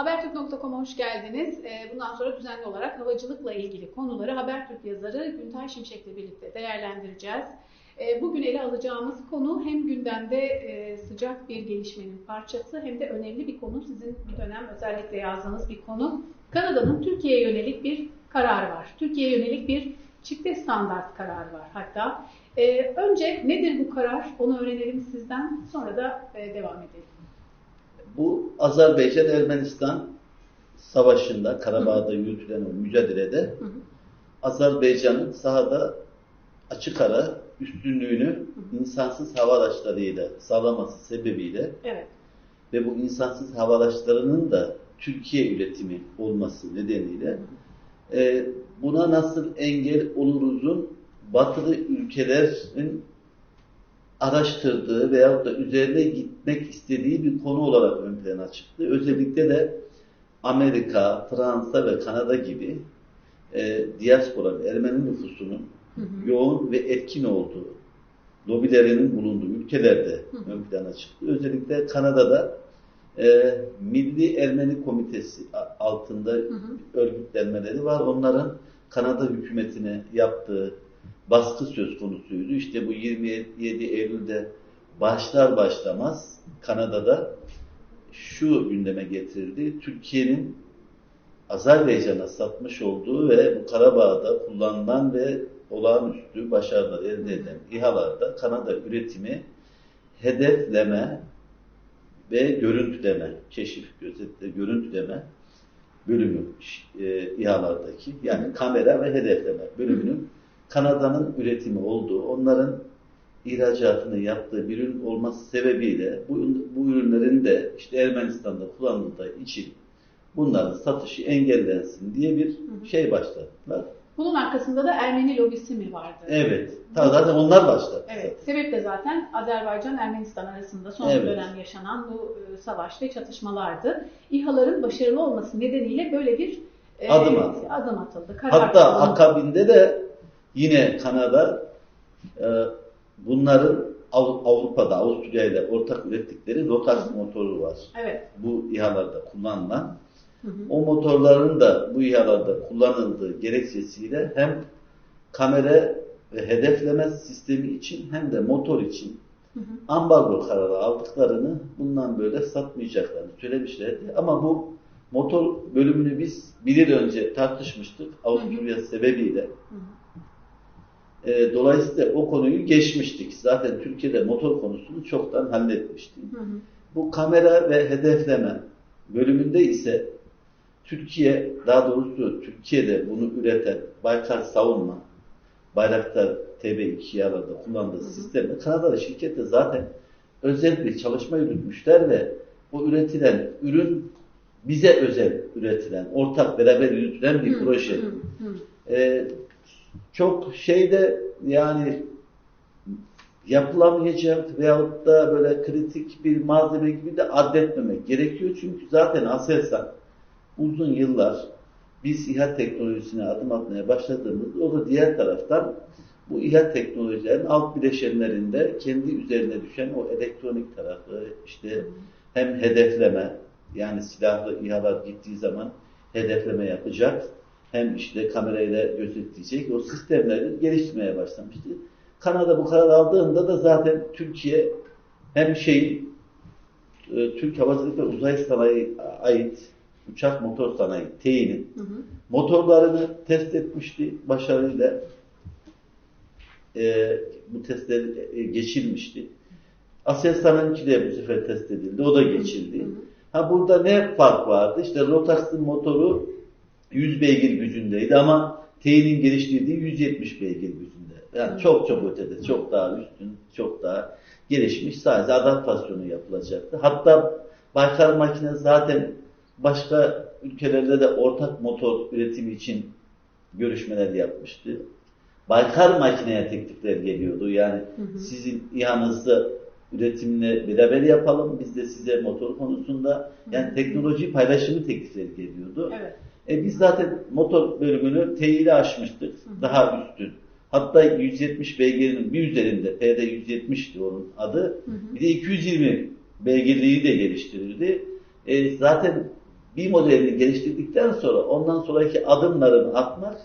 Habertürk.com'a hoş geldiniz. Ee, Bundan sonra düzenli olarak havacılıkla ilgili konuları Habertürk yazarı Güntay Şimşek'le birlikte değerlendireceğiz. Ee, Bugün ele alacağımız konu hem gündemde e, sıcak bir gelişmenin parçası hem de önemli bir konu. Sizin bir dönem özellikle yazdığınız bir konu. Kanada'nın Türkiye'ye yönelik bir karar var. Türkiye'ye yönelik bir çifte standart kararı var hatta. Ee, Önce nedir bu karar? Onu öğrenelim sizden. Sonra da e, devam edelim. Bu Azerbaycan-Ermenistan savaşında, Karabağ'da yürütülen o mücadelede. Azerbaycan'ın sahada açık ara üstünlüğünü insansız hava araçlarıyla sağlaması sebebiyle Evet. ve bu insansız hava araçlarının da Türkiye üretimi olması nedeniyle e, buna nasıl engel oluruzun batılı ülkelerin araştırdığı veyahut da üzerine gitmek istediği bir konu olarak ön plana çıktı. Özellikle de Amerika, Fransa ve Kanada gibi e, diaspora ve Ermeni nüfusunun Hı hı. yoğun ve etkin olduğu, lobilerinin bulunduğu ülkelerde Hı ön plana çıktı. Özellikle Kanada'da e, Milli Ermeni Komitesi altında Hı hı. örgütlenmeleri var. Onların Kanada hükümetine yaptığı baskı söz konusuydu. İşte bu 27 Eylül'de başlar başlamaz Kanada'da şu gündeme getirildi. Türkiye'nin Azerbaycan'a satmış olduğu ve bu Karabağ'da kullanılan ve olağanüstü başarılar elde eden İHA'larda Kanada üretimi hedefleme ve görüntüleme, keşif, gözetle, görüntüleme bölümü e, İHA'lardaki yani kamera ve hedefleme bölümünün Kanada'nın üretimi olduğu, onların ihracatını yaptığı bir ürün olması sebebiyle bu, bu ürünlerin de işte Ermenistan'da kullanıldığı için bunların satışı engellensin diye bir hı. şey başlattılar. Bunun arkasında da Ermeni lobisi mi vardı? Evet. Ta zaten onlar başlattı. Evet. Sebep de zaten Azerbaycan-Ermenistan arasında son Evet. dönem yaşanan bu e, savaş ve çatışmalardı. İHA'ların başarılı olması nedeniyle böyle bir e, Adım atıldı. adım atıldı. Karar Hatta alındı. akabinde de yine Kanada e, bunların Av- Avrupa'da Avusturya ile ortak ürettikleri Rotax motoru var. Evet. Bu İHA'larda kullanılan. Hı hı. O motorların da bu İHA'larda kullanıldığı gerekçesiyle hem kamera ve hedefleme sistemi için hem de motor için Hı hı. ambargo kararı aldıklarını bundan böyle satmayacaklarını söylemişlerdi. Ama bu motor bölümünü biz bir yıl önce tartışmıştık Avusturya sebebiyle. Hı hı. E, dolayısıyla o konuyu geçmiştik. Zaten Türkiye'de motor konusunu çoktan halletmiştik. Hı hı. Bu kamera ve hedefleme bölümünde ise Türkiye, daha doğrusu Türkiye'de bunu üreten Baykar Savunma, Bayraktar TB2 yalarda kullandığı hı. sistemde Kanadalı şirket de zaten özel bir çalışma yürütmüşler ve o üretilen ürün bize özel üretilen, ortak beraber yürütülen bir Hı, proje. hı, hı. Ee, çok şeyde yani yapılamayacak veyahut da böyle kritik bir malzeme gibi de addetmemek gerekiyor. Çünkü zaten Aselsan uzun yıllar biz İHA teknolojisine adım atmaya başladığımızda o da diğer taraftan bu İHA teknolojilerin alt bileşenlerinde kendi üzerine düşen o elektronik tarafı işte hem hedefleme yani silahlı İHA'lar gittiği zaman hedefleme yapacak hem işte kamerayla gözetleyecek o sistemleri geliştirmeye başlamıştı. Kanada bu karar aldığında da zaten Türkiye hem şey e, Türk Havacılık ve Uzay Sanayi ait uçak motor sanayi TEİ'nin Hı hı. motorlarını test etmişti başarıyla. E, bu testler e, geçilmişti. Aselsan'ınki de bu sefer test edildi. O da geçildi. Hı hı. Ha burada ne fark vardı? İşte Rotax'ın motoru 100 beygir gücündeydi ama T'nin geliştirdiği 170 beygir gücünde. Yani çok çok ötede, çok daha üstün, çok daha gelişmiş. Sadece adaptasyonu yapılacaktı. Hatta Baykar makine zaten başka ülkelerde de ortak motor üretimi için görüşmeler yapmıştı. Baykar makineye teklifler geliyordu. Yani Hı hı. sizin İHA'nızda üretimini beraber yapalım. Biz de size motor konusunda yani teknoloji paylaşımı teklifleri geliyordu. Evet. E biz zaten motor bölümünü T ile aşmıştık. Hı. Daha üstün. Hatta 170 beygirinin bir üzerinde PD 170'ti onun adı. Hı hı. Bir de 220 beygirliği de geliştirildi. E, zaten bir modelini geliştirdikten sonra ondan sonraki adımlarını atmak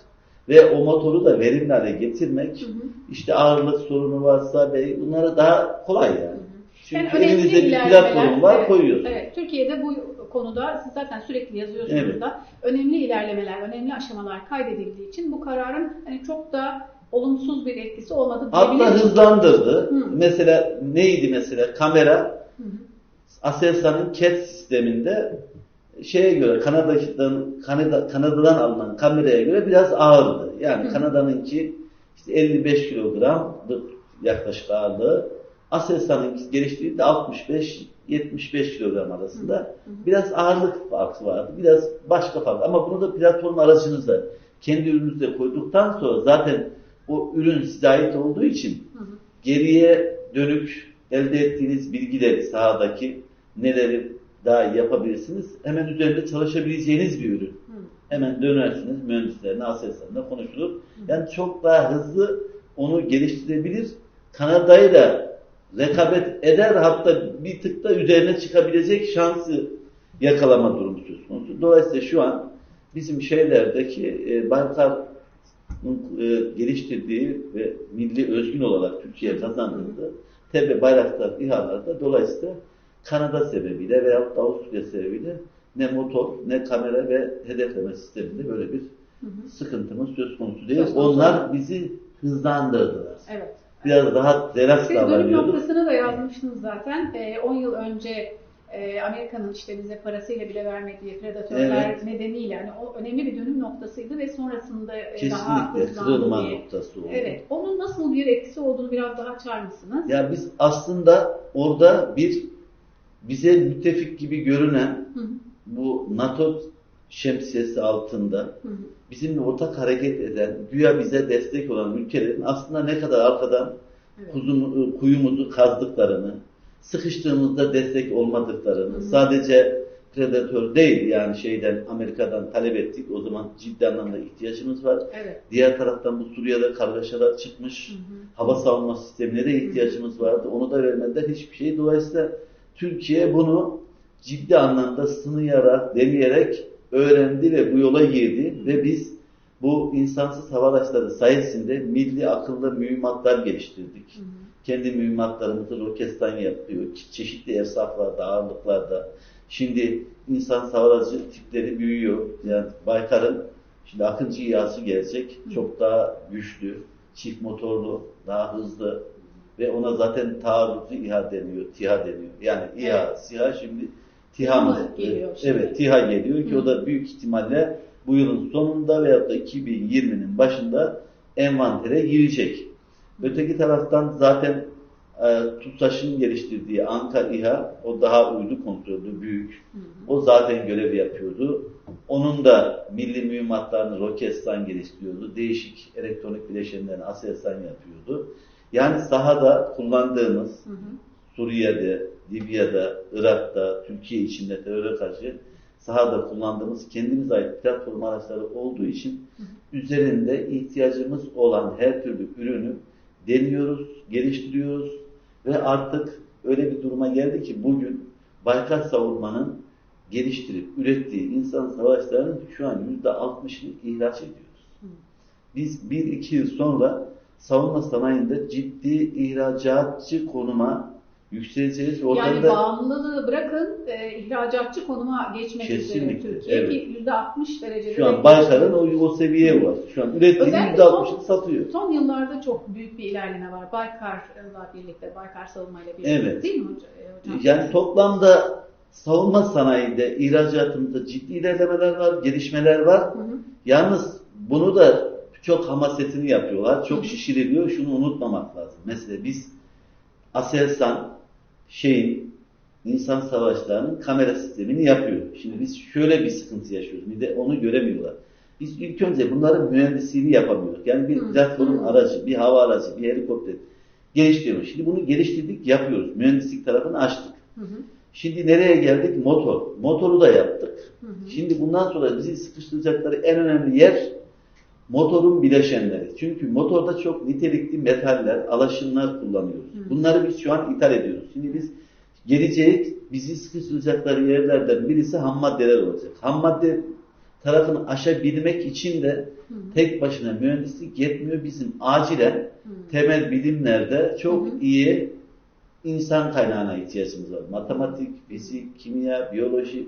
ve o motoru da verimli hale getirmek, Hı hı. işte ağırlık sorunu varsa bunlara daha kolay yani. Çünkü Yani elinizde bir platform var, evet, koyuyorsunuz. Evet, Türkiye'de bu konuda siz zaten sürekli yazıyorsunuz Evet. da önemli ilerlemeler, önemli aşamalar kaydedildiği için bu kararın hani çok da olumsuz bir etkisi olmadı Hatta hızlandırdı. Hı. Mesela neydi mesela kamera Hı. Aselsan'ın CAT sisteminde şeye göre Kanada'dan Kanada, Kanada'dan alınan kameraya göre biraz ağırdı. Yani. Kanada'nınki işte 55 kilogramlık yaklaşık ağırlığı. Aselsan'ın geliştiği de 65-75 kilogram arasında. Hı hı. Biraz ağırlık farkı vardı. Biraz başka fark. Ama bunu da platform aracınızda kendi ürününüze koyduktan sonra zaten o ürün size ait olduğu için Hı hı. geriye dönük elde ettiğiniz bilgileri sahadaki neleri daha iyi yapabilirsiniz. Hemen üzerinde çalışabileceğiniz bir ürün. Hı. Hemen dönersiniz mühendislerine, aselsanla konuşulur. Yani çok daha hızlı onu geliştirebilir. Kanada'yla rekabet eder hatta bir tık da üzerine çıkabilecek şansı yakalama durumu söz konusu. Dolayısıyla şu an bizim şeylerdeki e, Baykar'ın e, geliştirdiği ve milli özgün olarak Türkiye kazandırdığı TB Bayraktar İHA'larda dolayısıyla Kanada sebebiyle da Avusturya sebebiyle ne motor ne kamera ve hedefleme sisteminde böyle bir Hı hı. sıkıntımız söz konusu değil. Söz konusu. Onlar bizi hızlandırdılar. Evet. Biraz rahat relax Siz dönüm noktasını da yazmıştınız zaten. Ee, 10 yıl önce e, Amerika'nın işte bize parasıyla bile vermediği predatörler Evet. nedeniyle yani o önemli bir dönüm noktasıydı ve sonrasında e, daha Kesinlikle hızlandı kırılma diye. noktası oldu. Evet. Onun nasıl bir etkisi olduğunu biraz daha açar mısınız? Ya biz aslında orada bir bize müttefik gibi görünen Hı hı. bu NATO şemsiyesi altında Hı hı. bizimle ortak hareket eden, güya bize destek olan ülkelerin aslında ne kadar arkadan Evet. kuzunu, kuyumuzu kazdıklarını, sıkıştığımızda destek olmadıklarını, Hı hı. sadece predatör değil yani şeyden Amerika'dan talep ettik. O zaman ciddi anlamda ihtiyacımız var. Evet. Diğer taraftan bu Suriye'de kargaşalar çıkmış. Hı hı. Hava savunma sistemine de ihtiyacımız vardı. Onu da vermediler hiçbir şey. Dolayısıyla Türkiye bunu ciddi anlamda sınıyarak, deneyerek öğrendi ve bu yola girdi. Ve biz bu insansız hava araçları sayesinde milli akıllı mühimmatlar geliştirdik. Hı hı. Kendi mühimmatlarımızı Roketsan yapıyor. Çeşitli ersaflarda, ağırlıklarda. Şimdi insansız hava aracı tipleri büyüyor. Yani Baykar'ın şimdi Akıncı İHA'sı gelecek. Çok daha güçlü, çift motorlu, daha hızlı ve ona zaten taarruzlu İHA deniyor, TİHA deniyor. Yani İHA, Evet. SİHA şimdi TİHA'mız. Geliyor. Evet, TİHA geliyor ki Hı. o da büyük ihtimalle bu yılın sonunda veyahut da 2020'nin başında envantere girecek. Öteki taraftan zaten e, TUSAŞ'ın geliştirdiği Anka İHA, o daha uydu kontrollü, büyük. Hı hı. O zaten görev yapıyordu. Onun da milli mühimmatlarını Roketsan geliştiriyordu. Değişik elektronik bileşenlerini Aselsan yapıyordu. Yani sahada kullandığımız Hı hı. Suriye'de, Libya'da, Irak'ta, Türkiye içinde teröre karşı sahada kullandığımız kendimize ait platform araçları olduğu için üzerinde ihtiyacımız olan her türlü ürünü deniyoruz, geliştiriyoruz ve artık öyle bir duruma geldi ki bugün Baykar Savunma'nın geliştirip ürettiği insan savaşlarının şu an %60'ını ihraç ediyoruz. Hı. Biz bir iki yıl sonra savunma sanayinde ciddi ihracatçı konuma yükseleceğiz. Oradan Yani da bağımlılığı bırakın e, ihracatçı konuma geçmek üzere Kesinlikle, Türkiye evet. ki %60 derecede şu an Baykar'ın o, o seviyeye var. Şu an ürettiğinin Özellikle %60'ını son- satıyor. Son yıllarda çok büyük bir ilerleme var. Baykar'la birlikte, Baykar savunmayla birlikte Evet. değil mi e, hocam? Yani toplamda savunma sanayinde, ihracatında ciddi ilerlemeler var, gelişmeler var. Hı hı. Yalnız bunu da çok hamasetini yapıyorlar. Hı Çok hı. şişiriliyor. Şunu unutmamak lazım. Mesela biz Aselsan şeyin insan savaşlarının kamera sistemini yapıyor. Şimdi biz şöyle bir sıkıntı yaşıyoruz. Bir de onu göremiyorlar. Biz ilk önce bunların mühendisliğini yapamıyoruz. Yani bir Hı. platform Hı. aracı, bir hava aracı, bir helikopter geliştiriyoruz. Şimdi bunu geliştirdik, yapıyoruz. Mühendislik tarafını açtık. Hı hı. Şimdi nereye geldik? Motor. Motoru da yaptık. Hı hı. Şimdi bundan sonra bizi sıkıştıracakları en önemli yer motorun bileşenleri. Çünkü motorda çok nitelikli metaller, alaşımlar kullanıyoruz. Hı. Bunları biz şu an ithal ediyoruz. Şimdi biz Gelecek bizi sıkıştıracakları yerlerden birisi ham maddeler olacak. Ham madde tarafını aşabilmek için de Hı hı. tek başına mühendislik yetmiyor. Bizim acilen Hı. temel bilimlerde çok Hı hı. iyi insan kaynağına ihtiyacımız var. Matematik, fizik, kimya, biyoloji.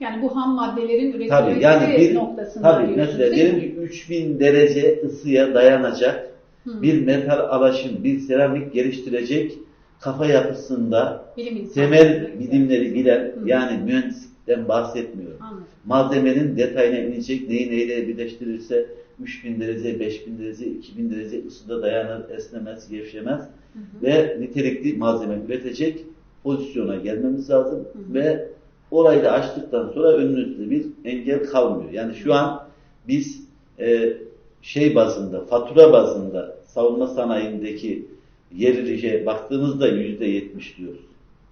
Yani bu ham maddelerin üretilmesi Tabii yani bir noktasında tabii mesela diyelim ki 3000 derece ısıya dayanacak Hı. bir metal alaşım, bir seramik geliştirecek kafa yapısında bilim temel bilimleri bilen Hı. yani mühendislikten bahsetmiyorum. Anladım. Malzemenin detayına inecek, neyi neyle birleştirirse 3000 derece, 5000 derece, 2000 derece ısıda dayanır, esnemez, gevşemez Hı hı. ve nitelikli malzeme üretecek pozisyona gelmemiz lazım Hı hı. ve orayı da açtıktan sonra önünüzde bir engel kalmıyor. Yani şu an biz e, şey bazında, fatura bazında savunma sanayindeki gerilişe baktığımızda yüzde yetmiş diyoruz.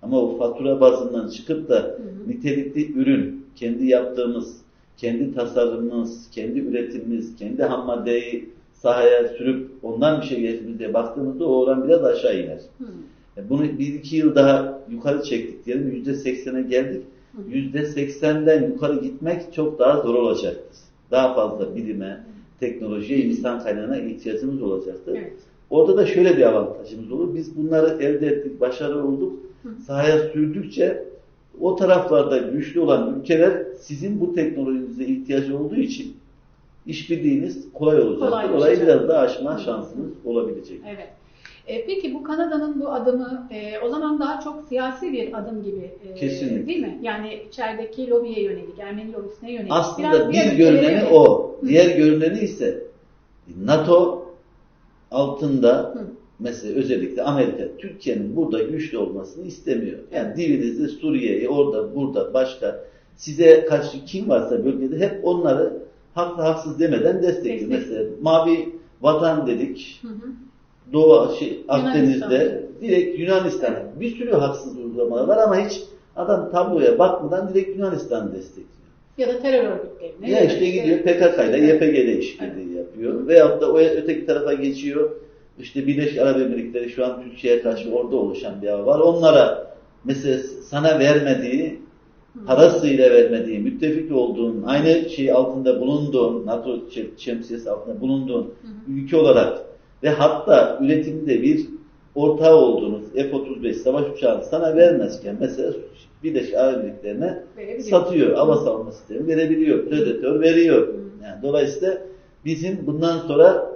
Ama o fatura bazından çıkıp da hı. nitelikli ürün, kendi yaptığımız, kendi tasarımımız, kendi üretimimiz, kendi ham maddeyi sahaya sürüp ondan bir şey getirdiğimizde baktığımızda o oran biraz aşağı iner. Hı. E, Bunu bir iki yıl daha yukarı çektik diyelim. Yüzde seksene geldik. Yüzde seksenden yukarı gitmek çok daha zor olacaktır. Daha fazla bilime, teknolojiye, insan kaynağına ihtiyacımız olacaktır. Evet. Orada da şöyle bir avantajımız olur. Biz bunları elde ettik, başarılı olduk. Sahaya sürdükçe o taraflarda güçlü olan ülkeler sizin bu teknolojinize ihtiyacı olduğu için işbirliğiniz kolay olacaktır. Kolaylaşacak. Orayı biraz daha aşma şansınız olabilecek. Evet. E, peki bu Kanada'nın bu adımı e, o zaman daha çok siyasi bir adım gibi e, Kesinlikle. değil mi? Yani içerideki lobiye yönelik, Ermeni lobisine yönelik. Aslında Biraz bir görüneni o. Diğer görüneni ise NATO altında Hı. mesela özellikle Amerika Türkiye'nin burada güçlü olmasını istemiyor. Yani dibinizde Suriye'yi orada burada başka size karşı kim varsa bölgede hep onları haklı haksız demeden destekliyor. Destek. Mesela Mavi Vatan dedik. Hı hı. Doğu şey, Akdeniz'de direkt Yunanistan. Bir sürü haksız uygulamalar var ama hiç adam tabloya bakmadan direkt Yunanistan destekliyor. Ya da terör örgütlerine. Ya da işte gidiyor PKK ile Evet. YPG ile işbirliği yapıyor. Veyahut da o öteki tarafa geçiyor. İşte Birleşik Arap Emirlikleri şu an Türkiye'ye karşı orada oluşan bir ağ var. Onlara mesela sana vermediği, Hı. parasıyla vermediği, müttefik olduğun, aynı şey altında bulunduğun, NATO şem- şemsiyesi altında bulunduğun Hı hı. ülke olarak ve hatta üretimde bir ortağı olduğunuz F-35 savaş uçağını sana vermezken mesela Arap Emirlikleri'ne Verebiliyor. satıyor. Hava savunma sistemi verebiliyor. Predatör veriyor. Yani dolayısıyla bizim bundan sonra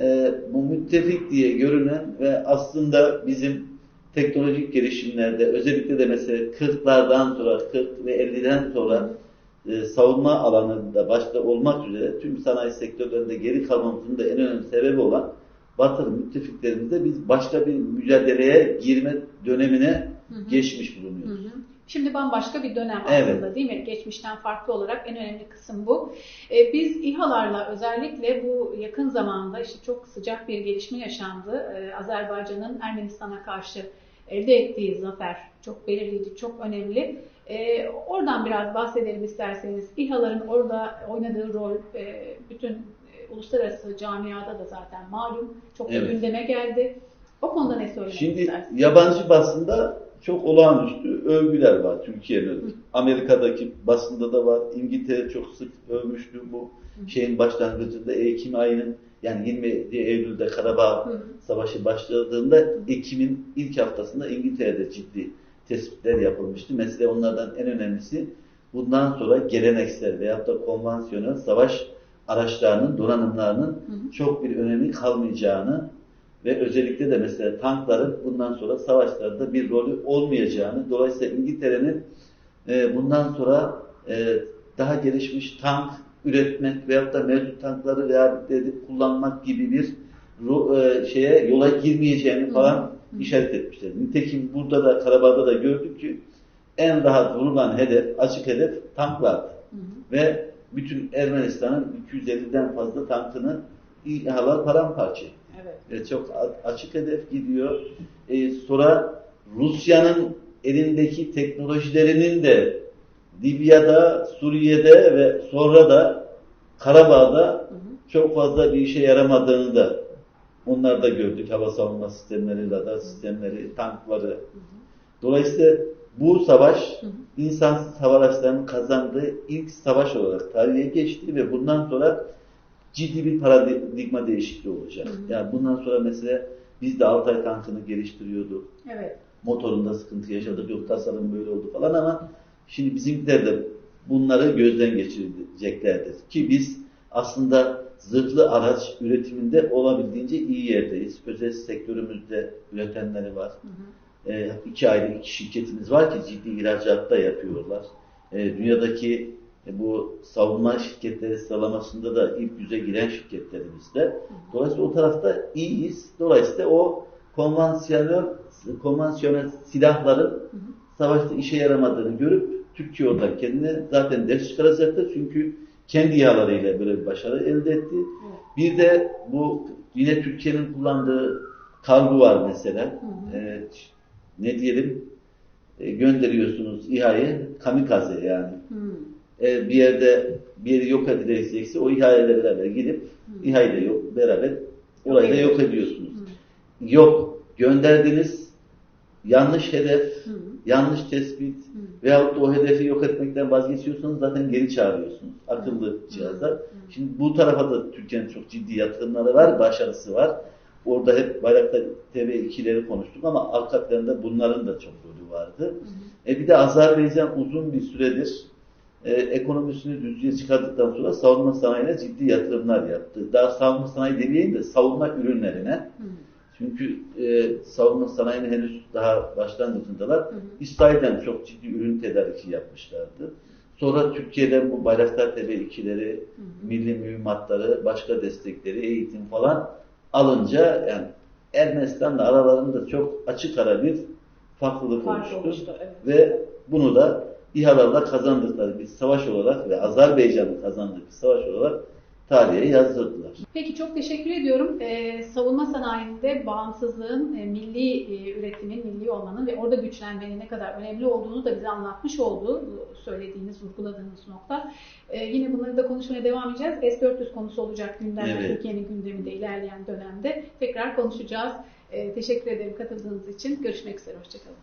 e, bu müttefik diye görünen ve aslında bizim teknolojik gelişimlerde özellikle de mesela 40'lardan sonra 40 ve 50'den sonra e, savunma alanında başta olmak üzere tüm sanayi sektörlerinde geri kalmamızın da en önemli sebebi olan batılı müttefiklerimizde biz başka bir mücadeleye girme dönemine Hı hı. geçmiş Hı bulunuyoruz. hı. Şimdi bambaşka bir dönem Evet. aslında değil mi? Geçmişten farklı olarak en önemli kısım bu. Ee, biz İHA'larla özellikle bu yakın zamanda işte çok sıcak bir gelişme yaşandı. Ee, Azerbaycan'ın Ermenistan'a karşı elde ettiği zafer çok belirleyici, çok önemli. Ee, oradan biraz bahsedelim isterseniz. İHA'ların orada oynadığı rol e, bütün uluslararası camiada da zaten malum. Çok Evet. gündeme geldi. O konuda ne söylemek Şimdi istersiniz? yabancı basında çok olağanüstü övgüler var Türkiye'nin. Amerika'daki basında da var. İngiltere çok sık övmüştü bu Hı. şeyin başlangıcında Ekim ayının yani 27 Eylül'de Karabağ Hı. Savaşı başladığında Ekim'in ilk haftasında İngiltere'de ciddi tespitler yapılmıştı. Mesela onlardan en önemlisi bundan sonra geleneksel veyahut da konvansiyonel savaş araçlarının, donanımlarının Hı hı. çok bir önemi kalmayacağını ve özellikle de mesela tankların bundan sonra savaşlarda bir rolü olmayacağını, dolayısıyla İngiltere'nin e, bundan sonra e, daha gelişmiş tank üretmek veyahut da mevcut tankları rehabilite edip kullanmak gibi bir e, şeye yola girmeyeceğini Hı. falan Hı. işaret etmişler. Nitekim burada da Karabağ'da da gördük ki en rahat vurulan hedef, açık hedef tanklardı. Hı hı. Ve bütün Ermenistan'ın 250'den fazla tankını İHA'lar paramparça. Evet. Ve çok açık hedef gidiyor. Ee, sonra Rusya'nın elindeki teknolojilerinin de Libya'da, Suriye'de ve sonra da Karabağ'da Hı hı. çok fazla bir işe yaramadığını da onları da gördük. Hava savunma sistemleri, radar sistemleri, tankları. Dolayısıyla bu savaş Hı hı. insansız hava araçlarının kazandığı ilk savaş olarak tarihe geçti ve bundan sonra ciddi bir paradigma değişikliği olacak. Hı hı. Yani bundan sonra mesela biz de Altay tankını geliştiriyorduk. Evet. Motorunda sıkıntı yaşadık. Yok tasarım böyle oldu falan ama şimdi bizimkiler de bunları gözden geçireceklerdir. Ki biz aslında zırhlı araç üretiminde olabildiğince iyi yerdeyiz. Özel sektörümüzde üretenleri var. Hı hı. E, iki ayrı iki şirketimiz var ki ciddi ihracat da yapıyorlar. E, dünyadaki e, bu savunma şirketleri sıralamasında da ilk yüze giren şirketlerimizde. Dolayısıyla o tarafta iyiyiz. Dolayısıyla o konvansiyonel, konvansiyonel silahların Hı hı. savaşta işe yaramadığını görüp Türkiye oradan kendine zaten ders çıkaracaktır. Çünkü kendi İHA'larıyla böyle bir başarı elde etti. Evet. Bir de bu yine Türkiye'nin kullandığı kargo var mesela. Hı hı. Ee, ne diyelim e, gönderiyorsunuz İHA'yı kamikaze yani. Hı. Eğer bir yerde bir yeri yok edilecekse o İHA ile beraber gidip Hı. İHA ile yok beraber orayı da yok ediyorsunuz. Hı. Yok gönderdiniz yanlış hedef, Hı. yanlış tespit Hı. veyahut da o hedefi yok etmekten vazgeçiyorsanız zaten geri çağırıyorsunuz. Akıllı cihazlar. Hı. Şimdi bu tarafa da Türkiye'nin çok ciddi yatırımları var, başarısı var. Orada hep Bayraktar TV2'leri konuştuk ama arka planda bunların da çok rolü vardı. Hı hı. E bir de Azerbaycan uzun bir süredir e, ekonomisini düzlüğe çıkardıktan sonra savunma sanayine ciddi yatırımlar yaptı. Daha savunma sanayi demeyeyim de savunma ürünlerine. Hı. Çünkü e, savunma sanayinin henüz daha başlangıcındalar. Hı hı. İsrail'den çok ciddi ürün tedariki yapmışlardı. Sonra Türkiye'den bu Bayraktar TV2'leri, Hı hı. milli mühimmatları, başka destekleri, eğitim falan alınca yani Ermenistan'la aralarında çok açık ara bir farklılık Fark oluştu. oluştu. Evet. Ve bunu da İHA'larla kazandıkları bir savaş olarak ve Azerbaycan'ın kazandığı bir savaş olarak tarihe yazdırdılar. Peki çok teşekkür ediyorum. Ee, savunma sanayinde bağımsızlığın, e, milli e, üretimin, milli olmanın ve orada güçlenmenin ne kadar önemli olduğunu da bize anlatmış oldu. Söylediğiniz, vurguladığınız nokta. Ee, yine bunları da konuşmaya devam edeceğiz. S-400 konusu olacak gündemde, Evet. Türkiye'nin gündeminde ilerleyen dönemde. Tekrar konuşacağız. Ee, teşekkür ederim katıldığınız için. Görüşmek üzere, hoşçakalın.